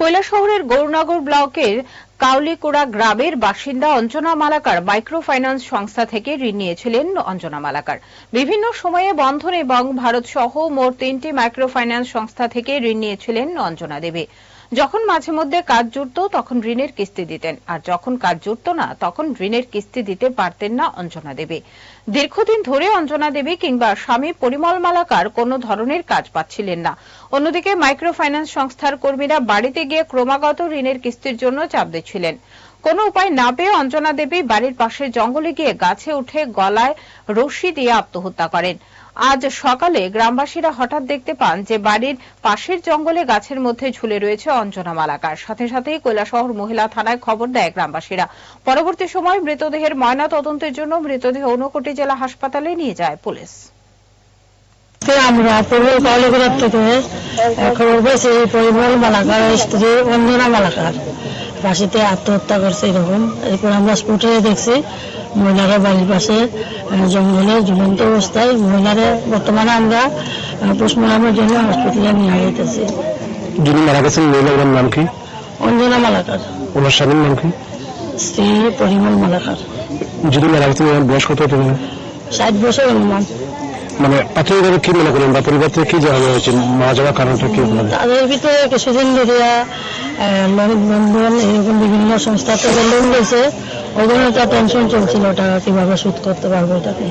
কৈলাসহরের গৌরনগর ব্লকের কাউলিকোড়া গ্রামের বাসিন্দা অঞ্জনা মালাকার মাইক্রো ফাইন্যান্স সংস্থা থেকে ঋণ নিয়েছিলেন অঞ্জনা মালাকার। বিভিন্ন সময়ে বন্ধন এবং ভারত সহ মোট তিনটি মাইক্রো ফাইন্যান্স সংস্থা থেকে ঋণ নিয়েছিলেন অঞ্জনা দেবী। যখন মাঝে মধ্যে কাজ জুটত, তখন ঋণের কিস্তি দিতেন। আর যখন কাজ জুটত না, তখন ঋণের কিস্তি দিতে পারতেন না অঞ্জনা দেবী। দীর্ঘদিন ধরে অঞ্জনা দেবী কিংবা স্বামী পরিমল মালাকার কোনো ধরনের কাজ পাচ্ছিলেন না। অন্যদিকে মাইক্রো ফাইন্যান্স সংস্থার কর্মীরা বাড়িতে গিয়ে ক্রমাগত ঋণের কিস্তির জন্য চাপ দিচ্ছিলেন। কোনো উপায় না পেয়ে অঞ্জনা দেবী বাড়ির পাশে জঙ্গলে গিয়ে গাছে উঠে গলায় রশি দিয়ে আত্মহত্যা করেন। আজ সকালে গ্রামবাসীরা হঠাৎ দেখতে পান যে বাড়ির পাশের জঙ্গলে গাছের মধ্যে ঝুলে রয়েছে অঞ্জনা মালাকার। সাথে সাথেই কৈলাসহর মহিলা থানায় খবর দেয় গ্রামবাসীরা। পরবর্তী সময় মৃতদেহের ময়না তদন্তের জন্য মৃতদেহ ঊনকোটি জেলা হাসপাতালে নিয়ে যায় পুলিশ। আমরা পূর্ব কালীঘাট থেকে খবর পেয়েছি পরিমল মালাকার স্ত্রী অঞ্জনা মালাকার। ফাঁসিতে আত্মহত্যা করছে এরকম। এরপর আমরা স্পটে দেখছি মহিলারা বাড়ির পাশে জঙ্গলে ঝুলন্ত অবস্থায়। মহিলারা বর্তমানে আমরা পোস্টমর্টমের জন্য হসপিটালে নিয়ে যেতেছি যিনি মারা গেছেন মহিলার নাম কি? অঞ্জনা মালাকার। ওনার স্বামীর নাম কি? স্ত্রী পরিমল মালাকার। যিনি মারা গেছেন ওনার বয়স কত হতে ষাট বছর অনুমান। মানে প্রাথমিকভাবে কি মনে করেন বা পরিবার থেকে কি জানা হয়েছে? মারা যাওয়ার কারণটা কি তাদের ভিতরে কিছুদিন ধরে লোন বন্ধন এরকম বিভিন্ন সংস্থা থেকে লোন দিয়েছে ওগুলো টেনশন চলছিল ওটা কীভাবে শোধ করতে পারব এটাকে।